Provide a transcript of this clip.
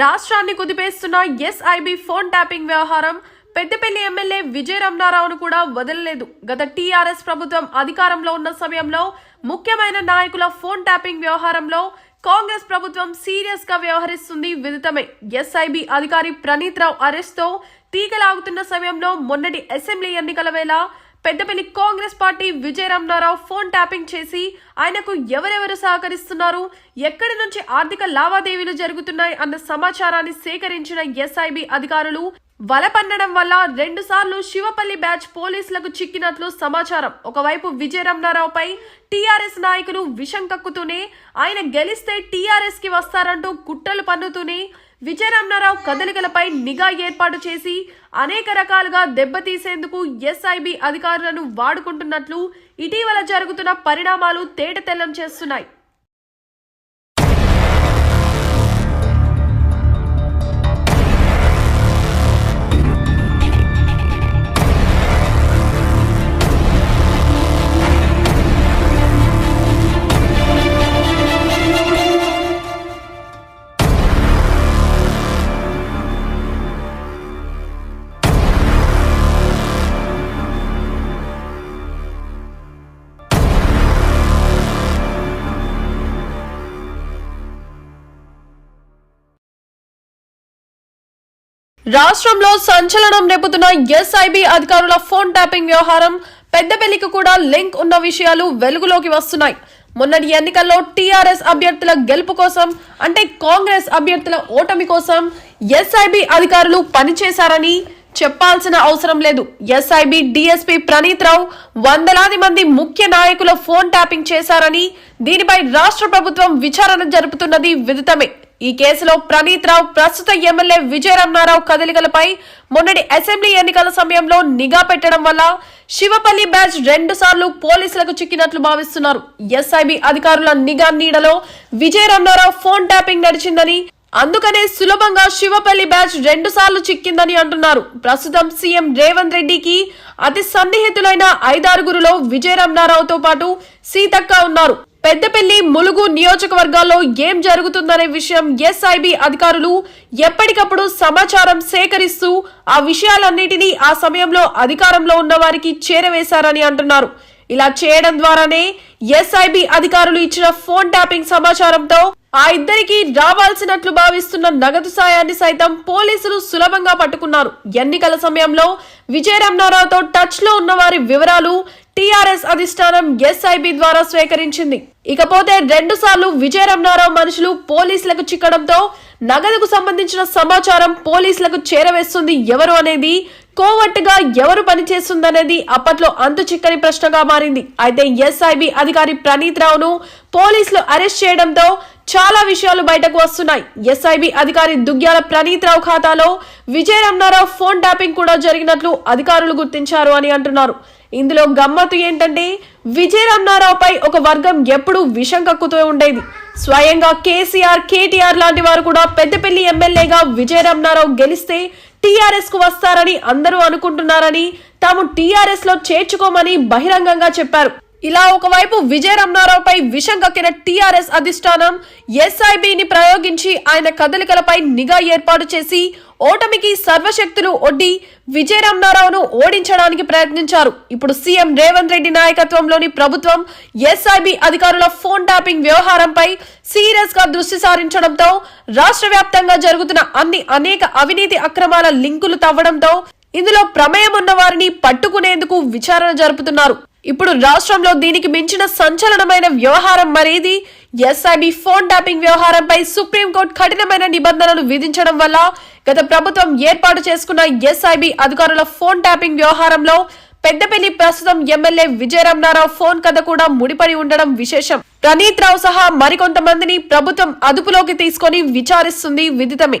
రాష్ట్రాన్ని కుదిపేస్తున్న SIB phone tapping వ్యవహారం Peddapalli MLA విజయ రమణారావును కూడా వదలలేదు. గత టీఆర్ఎస్ ప్రభుత్వం అధికారంలో ఉన్న సమయంలో ముఖ్యమైన నాయకుల ఫోన్ ట్యాపింగ్ వ్యవహారంలో కాంగ్రెస్ ప్రభుత్వం సీరియస్గా వ్యవహరిస్తుంది విదితమే. ఎస్ఐబి అధికారి ప్రణీత్ రావు అరెస్ట్తో తీగలాగుతున్న సమయంలో మొన్నటి అసెంబ్లీ ఎన్నికల వేళ Peddapalli Congress party Vijaya Ramana Rao phone tapping చేసి ఆయనకు ఎవరెవరు సహకరిస్తున్నారు? ఎక్కడి నుంచి ఆర్థిక లావాదేవీలు జరుగుతున్నాయి? అన్న సమాచారాన్ని సేకరించిన ఎస్ఐబి అధికారులు వల పన్నడం వల్ల రెండు సార్లు శివపల్లి బ్యాచ్ పోలీసులకు చిక్కినట్లు సమాచారం. ఒకవైపు విజయ రమణారావుపై టీఆర్ఎస్ నాయకులు విషం కక్కుతూనే ఆయన గెలిస్తే టీఆర్ఎస్కి వస్తారంటూ కుట్రలు పన్నుతూనే విజయరామనారావు కదలికలపై నిఘా ఏర్పాటు చేసి అనేక రకాలుగా దెబ్బతీసేందుకు ఎస్ఐబి అధికారులను వాడుకుంటున్నట్లు ఇటీవల జరుగుతున్న పరిణామాలు తేటతెల్లం చేస్తున్నాయి. రాష్ట్రంలో సంచలనం రేపుతున్న ఎస్ఐబి అధికారుల ఫోన్ ట్యాపింగ్ వ్యవహారం పెద్దపల్లికి కూడా లింక్ ఉన్న విషయాలు వెలుగులోకి వస్తున్నాయి. మొన్నటి ఎన్నికల్లో టీఆర్ఎస్ అభ్యర్థుల గెలుపు కోసం అంటే కాంగ్రెస్ అభ్యర్థుల ఓటమి కోసం ఎస్ఐబి అధికారులు పనిచేశారని చెప్పాల్సిన అవసరం లేదు. ఎస్ఐబి డిఎస్పీ ప్రణీత్ రావు వందలాది మంది ముఖ్య నాయకుల ఫోన్ ట్యాపింగ్ చేశారని దీనిపై రాష్ట్ర ప్రభుత్వం విచారణ జరుపుతున్నది విదితమే. ఈ కేసులో ప్రణీత్ రావు ప్రస్తుత ఎమ్మెల్యే విజయరమణారావు కదలికలపై మొన్నటి అసెంబ్లీ ఎన్నికల సమయంలో నిఘా పెట్టడం వల్ల శివపల్లి బ్యాచ్ రెండు సార్లు పోలీసులకు చిక్కినట్లు భావిస్తున్నారు. ఎస్ఐబి అధికారుల నిఘా నీడలో విజయరమణారావు ఫోన్ ట్యాపింగ్ నడిచిందని అందుకనే సులభంగా శివపల్లి బ్యాచ్ రెండు సార్లు చిక్కిందని అంటున్నారు. ప్రస్తుతం సీఎం రేవంత్ రెడ్డికి అతి సన్నిహితులైన ఐదారుగురులో విజయరమణారావుతో పాటు సీతక్క ఉన్నారు. పెద్దపల్లి ములుగు నియోజకవర్గాల్లో ఏం జరుగుతుందనే విషయం ఎస్ఐబి అధికారులు ఎప్పటికప్పుడు సమాచారం సేకరిస్తూ ఆ విషయాలన్నిటినీ ఆ సమయంలో అధికారంలో ఉన్న వారికి చేరవేశారని అంటున్నారు. ఇలా చేయడం ద్వారానే ఎస్ఐబి అధికారులు ఇచ్చిన ఫోన్ ట్యాపింగ్ సమాచారంతో ఆ ఇద్దరికి రావాల్సినట్లు భావిస్తున్న నగదు సాయాన్ని సైతం పోలీసులు సులభంగా పట్టుకున్నారు. ఎన్నికల సమయంలో విజయరమణారావుతో టచ్లో ఉన్న వారి వివరాలు టీఆర్ఎస్ అధిష్టానం ఎస్ఐబి ద్వారా స్వీకరించింది. ఇకపోతే రెండు సార్లు విజయరమణారావు మనుషులు పోలీసులకు చిక్కడంతో నగదుకు సంబంధించిన సమాచారం పోలీసులకు చేరవేస్తుంది ఎవరు అనేది కోవట్టుగా ఎవరు పనిచేస్తుందనేది అప్పట్లో అంతు చిక్కని ప్రశ్నగా మారింది. అయితే ఎస్ఐబి అధికారి ప్రణీత్ రావును పోలీసులు అరెస్ట్ చేయడంతో చాలా విషయాలు బయటకు వస్తున్నాయి. ఎస్ఐబి అధికారి దుగ్గ్యాల ప్రణీత్ రావు ఖాతాలో విజయ రమణారావు ఫోన్ ట్యాపింగ్ కూడా జరిగినట్లు అధికారులు గుర్తించారు అని అంటున్నారు. ఇందులో గమ్మత్తు ఏంటంటే విజయ రమణారావుపై ఒక వర్గం ఎప్పుడూ విషం కక్కుతూ ఉండేది. స్వయంగా కేసీఆర్ కేటీఆర్ లాంటి వారు కూడా పెద్దపల్లి ఎమ్మెల్యేగా విజయ రమణారావు గెలిస్తే టీఆర్ఎస్కు వస్తారని అందరూ అనుకుంటున్నారని తాము టీఆర్ఎస్లో చేర్చుకోమని బహిరంగంగా చెప్పారు. ఇలా ఒకవైపు విజయ రమణారావుపై విషం కక్కిన టీఆర్ఎస్ అధిష్టానం ఎస్ఐబిని ప్రయోగించి ఆయన కదలికలపై నిఘా ఏర్పాటు చేసి ఓటమికి సర్వశక్తులు ఒడ్డి విజయ రమణారావును ఓడించడానికి ప్రయత్నించారు. ఇప్పుడు సీఎం రేవంత్ రెడ్డి నాయకత్వంలోని ప్రభుత్వం ఎస్ఐబి అధికారుల ఫోన్ ట్యాపింగ్ వ్యవహారంపై సీరియస్గా దృష్టి సారించడంతో రాష్ట్ర వ్యాప్తంగా జరుగుతున్న అన్ని అనేక అవినీతి అక్రమాల లింకులు తవ్వడంతో ఇందులో ప్రమేయం ఉన్న వారిని పట్టుకునేందుకు విచారణ జరుపుతున్నారు. ఇప్పుడు రాష్ట్రంలో దీనికి మించిన సంచలనమైన వ్యవహారం మరేది? ఎస్ఐబి ఫోన్ ట్యాపింగ్ వ్యవహారంపై సుప్రీంకోర్టు కఠినమైన నిబంధనలు విధించడం వల్ల గత ప్రభుత్వం ఏర్పాటు చేసుకున్న ఎస్ఐబి అధికారుల ఫోన్ ట్యాపింగ్ వ్యవహారంలో పెద్దపల్లి ప్రస్తుతం ఎమ్మెల్యే విజయరమణారావు ఫోన్ కథ కూడా ముడిపడి ఉండడం విశేషం. ప్రణీత్ రావు సహా మరికొంతమందిని ప్రభుత్వం అదుపులోకి తీసుకొని విచారిస్తుంది విదితమే.